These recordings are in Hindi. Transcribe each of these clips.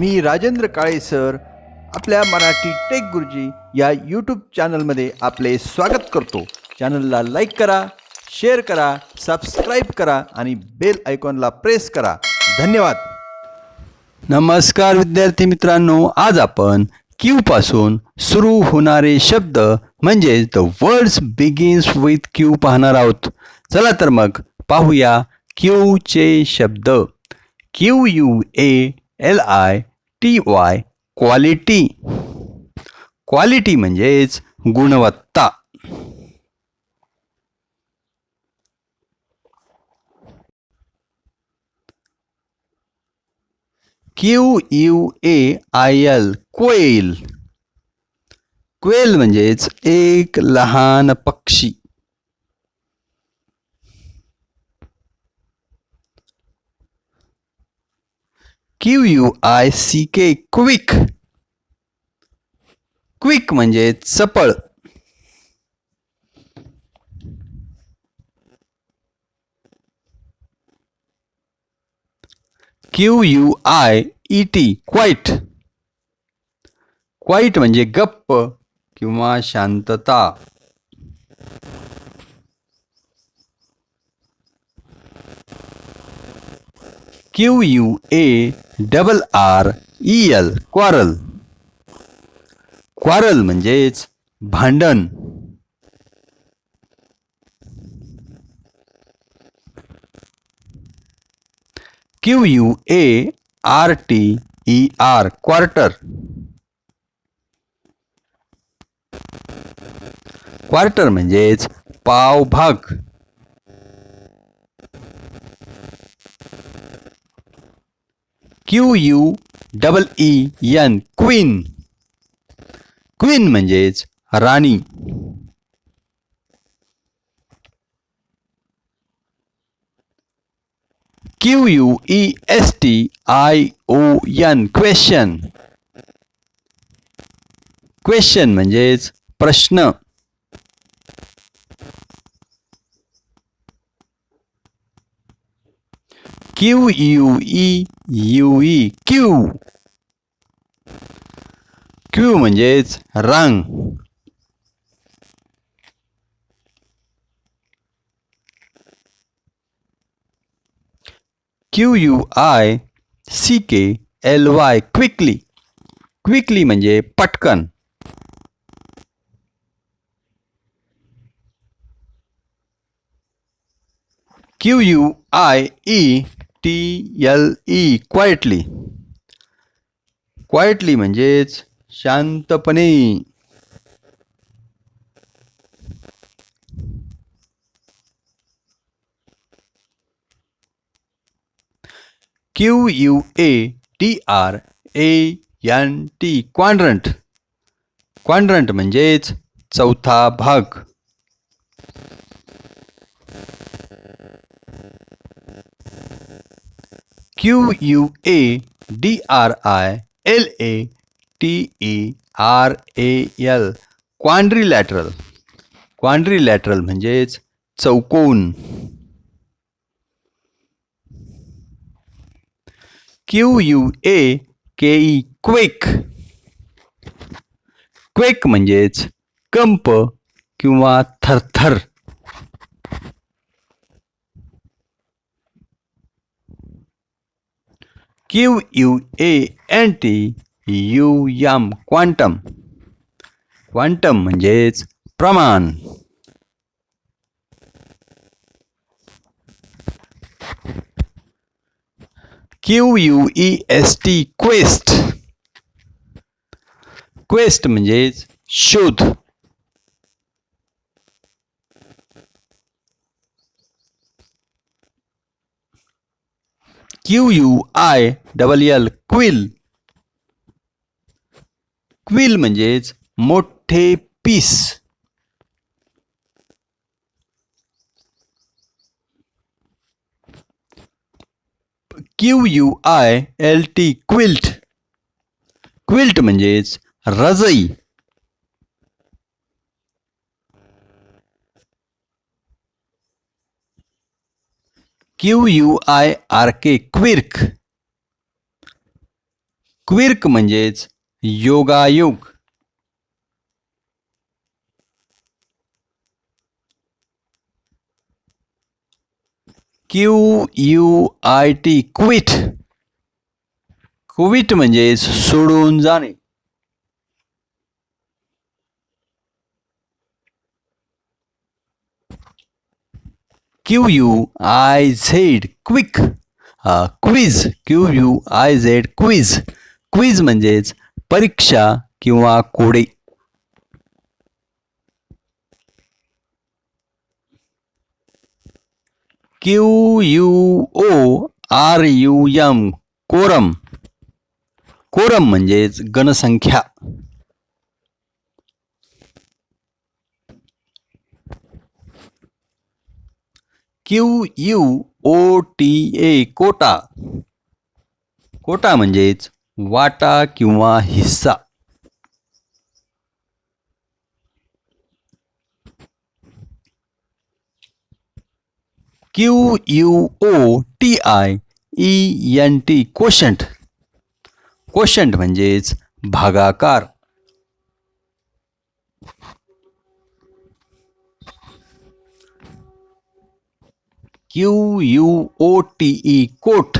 मी राजेंद्र काळे सर. आपल्या मराठी टेक गुरुजी या यूट्यूब चॅनलमध्ये आपले स्वागत करतो. चॅनलला लाईक करा शेअर करा सबस्क्राईब करा आणि बेल आयकॉनला प्रेस करा. धन्यवाद. नमस्कार विद्यार्थी मित्रांनो आज आपण क्यू पासून सुरू होणारे शब्द म्हणजेच the words begins with Q पाहणार आहोत. चला तर मग पाहूया क्यूचे शब्द. Q U A L I T Y quality quality म्हणजेच गुणवत्ता. Q U A I L quail quail म्हणजेच एक लहान पक्षी. क्यू यू आय सी के क्विक क्विक म्हणजे चपळ Q U I E T quiet quiet म्हणजे गप्प किंवा शांतता. Q U A double R E L quarrel quarrel म्हणजेच भांडण. Q U A R T E R quarter quarter म्हणजेच पाव Q U double E N queen queen म्हणजेच राणी. Q U E S T I O N question question म्हणजेच प्रश्न. Q U E U E queue queue म्हणजेच रंग क्यू यू आय सी के एल वाय क्विकली क्विकली म्हणजे पटकन. Q U I E T L E quietly quietly म्हणजेच शांतपणे. Q U A T R A N T quadrant quadrant म्हणजेच चौथा भाग. Q U A D R I L A T E R A L quadrilateral quadrilateral म्हणजेच चौकोन. क्यू यू ए के ई क्वेक. क्वेक म्हणजेच कंप किंवा थरथर. Q U A N T U M quantum quantum म्हणजेच प्रमाण. Q U E S T quest quest म्हणजेच शोध. Q U I double L quill quill म्हणजेच मोठे piece. Q U I L T quilt quilt म्हणजेच रजई. Q U I R K quirk quirk म्हणजेच योगायोग. Q U I T quit quit म्हणजेच सोडून जाणे. Q U I Z quick quiz Q U I Z quiz quiz म्हणजेच परीक्षा किंवा कोडे. Q U O R U M quorum. Quorum म्हणजेच गणसंख्या Q U O T A quota. Quota म्हणजेच वाटा किंवा हिस्सा. Q U O T I E N T quotient quotient म्हणजेच भागाकार. Q U O T E quote.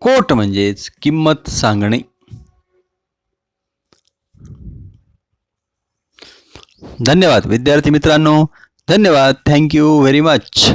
Quote म्हणजेच किंमत सांगणे. धन्यवाद विद्यार्थी मित्रांनो. धन्यवाद. Thank you very much